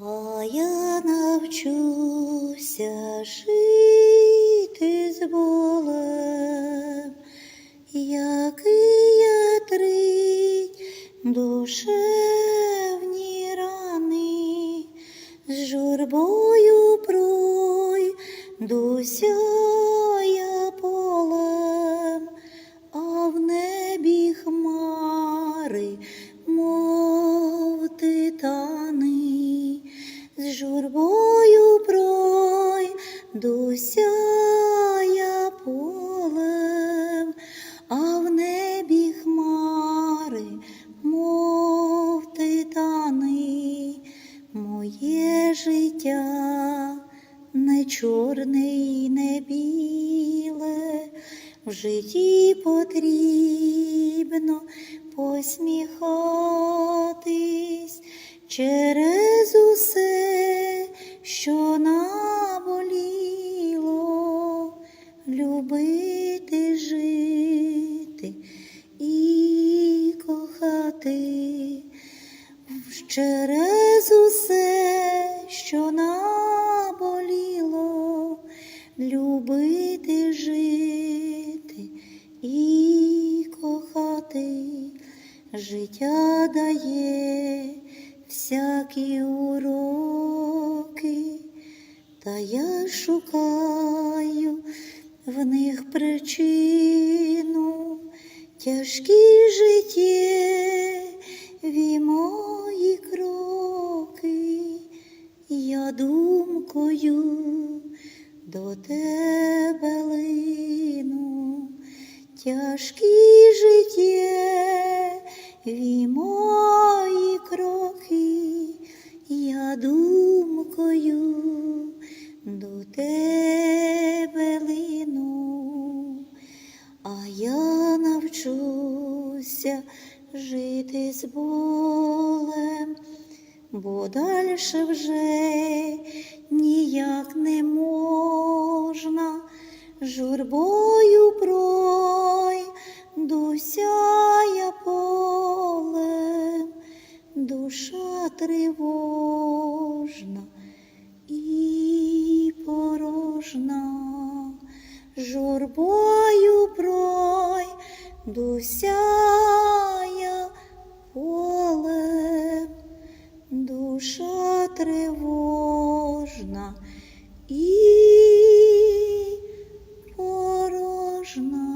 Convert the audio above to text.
А я навчуся жити з болем, який я трить душевні рани, з журбою пройдуся моє життя не чорне і не біле, в житті потрібно посміхатись через усе, що наболіло, любити, жити через усе, що наболіло, любити, жити і кохати. Життя дає всякі уроки, та я шукаю в них причину тяжкі життєві кроки, я думкою до тебе лину, тяжкі життєві мої кроки, я думкою до тебе лину, а я навчуся жити з болем, бо дальше вже ніяк не можна, журбою пройдуся полем, душа тривожна і порожна, журбою пройдуся Порожна і порожна.